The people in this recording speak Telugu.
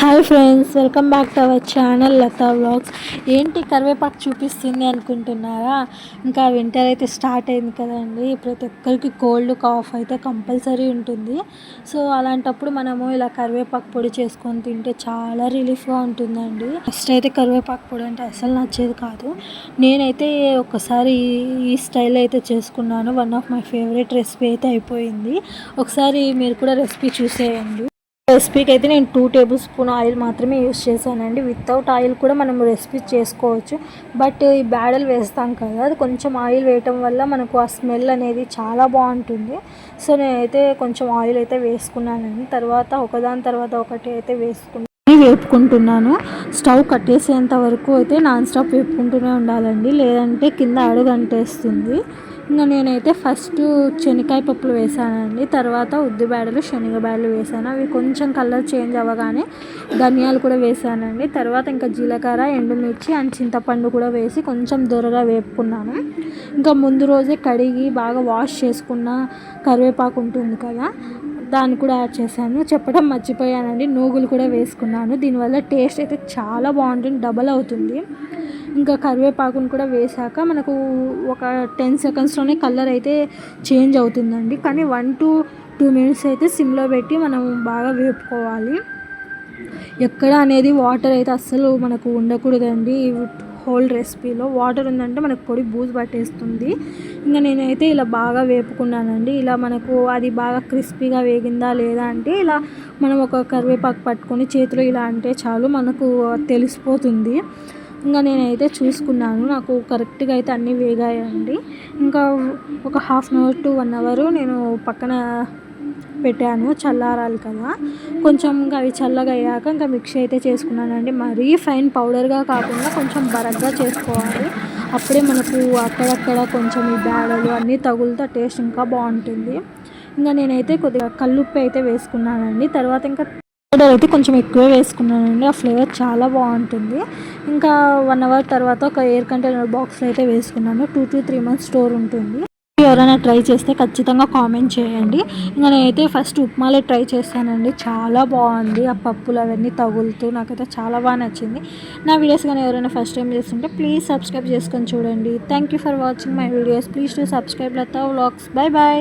Hi friends welcome back to our channel Lata vlogs. ఏంటి కరివేపాకు చూపిస్తుంది అనుకుంటున్నారా? ఇంకా వింటర్ అయితే స్టార్ట్ అయింది కదండి. ప్రతి ఒక్కరికి కోల్డ్ కాఫ్ అయితే కంపల్సరీ ఉంటుంది. సో అలాంటప్పుడు మనము ఇలా కరివేపాకు పొడి చేసుకొని తింటే చాలా రిలీఫ్గా ఉంటుందండి. ఫస్ట్ అయితే కరివేపాకు పొడి అంటే అసలు నచ్చేది కాదు. నేనైతే ఒకసారి ఈ స్టైల్ అయితే చేసుకున్నాను. One of my favourite recipe అయితే అయిపోయింది. ఒకసారి మీరు కూడా రెసిపీ చూసేయండి. రెసిపీకి అయితే నేను టూ టేబుల్ స్పూన్ ఆయిల్ మాత్రమే యూస్ చేశానండి. వితౌట్ ఆయిల్ కూడా మనం రెసిపీ చేసుకోవచ్చు. బట్ ఈ బ్యాడలు వేస్తాం కదా అది కొంచెం ఆయిల్ వేయటం వల్ల మనకు ఆ స్మెల్ అనేది చాలా బాగుంటుంది. సో నేనైతే కొంచెం ఆయిల్ అయితే వేసుకున్నానండి. తర్వాత ఒకదాని తర్వాత ఒకటి అయితే వేసుకున్నాను వేపుకుంటున్నాను. స్టవ్ కట్టేసేంత వరకు అయితే నాన్ స్టాప్ వేపుకుంటూనే ఉండాలండి. లేదంటే కింద అడుగు అంటేస్తుంది ఇంకా నేనైతే ఫస్ట్ శనగకాయ పప్పులు వేసానండి. తర్వాత ఉద్దిబేడలు శనగబేడలు వేసాను. అవి కొంచెం కలర్ చేంజ్ అవ్వగానే ధనియాలు కూడా వేసానండి. తర్వాత ఇంకా జీలకర్ర ఎండుమిర్చి అండ్ చింతపండు కూడా వేసి కొంచెం దొరగా వేపుకున్నాను. ఇంకా ముందు రోజే కడిగి బాగా వాష్ చేసుకున్న కరివేపాకు ఉంటుంది కదా దాన్ని కూడా యాడ్ చేశాను. చెప్పడం మర్చిపోయానండి. నూగులు కూడా వేసుకున్నాను. దీనివల్ల టేస్ట్ అయితే చాలా బాగుంటుంది. డబల్ అవుతుంది. ఇంకా కరివేపాకును కూడా వేసాక మనకు ఒక టెన్ సెకండ్స్లోనే కలర్ అయితే చేంజ్ అవుతుందండి. కానీ వన్ టు టూ మినిట్స్ అయితే సిమ్లో పెట్టి మనం బాగా వేపుకోవాలి. ఎక్కడ అనేది వాటర్ అయితే అస్సలు మనకు ఉండకూడదండి. హోల్ రెసిపీలో వాటర్ ఉందంటే మనకు పొడి బూజు పట్టేస్తుంది. ఇంకా నేనైతే ఇలా బాగా వేపుకున్నానండి. ఇలా మనకు అది బాగా క్రిస్పీగా వేగిందా లేదా అంటే ఇలా మనం ఒక కరివేపాకు పట్టుకొని చేతిలో ఇలా అంటే చాలు మనకు తెలిసిపోతుంది. ఇంకా నేనైతే చూసుకున్నాను. నాకు కరెక్ట్గా అయితే అన్నీ వేగాయండి. ఇంకా ఒక half an hour to one hour నేను పక్కన పెట్టాను చల్లారాలి కదా. కొంచెం ఇంకా అవి చల్లగా అయ్యాక ఇంకా మిక్సీ అయితే చేసుకున్నానండి. మరీ ఫైన్ పౌడర్గా కాకుండా కొంచెం బరగ్గా చేసుకోవాలి. అప్పుడే మనకు అక్కడక్కడ కొంచెం ఈ బేడలు అన్నీ తగులుతా టేస్ట్ ఇంకా బాగుంటుంది. ఇంకా నేనైతే కొద్దిగా కల్లుప్పు అయితే వేసుకున్నానండి. తర్వాత ఇంకా పౌడర్ అయితే కొంచెం ఎక్కువ వేసుకున్నానండి. ఆ ఫ్లేవర్ చాలా బాగుంటుంది. ఇంకా వన్ అవర్ తర్వాత ఒక ఎయిర్ కంటైనర్ బాక్స్లో అయితే వేసుకున్నాను. Two to three months store ఉంటుంది. ఎవరైనా ట్రై చేస్తే ఖచ్చితంగా కామెంట్ చేయండి. ఇంకా నేనైతే ఫస్ట్ ఉప్మాలే ట్రై చేస్తానండి. చాలా బాగుంది ఆ పప్పులు అవన్నీ తగులుతూ. నాకైతే చాలా బాగా నచ్చింది. నా వీడియోస్ కానీ ఎవరైనా ఫస్ట్ టైం చేస్తుంటే ప్లీజ్ సబ్స్క్రైబ్ చేసుకొని చూడండి. Thank you for watching my videos please to subscribe Lata vlogs bye bye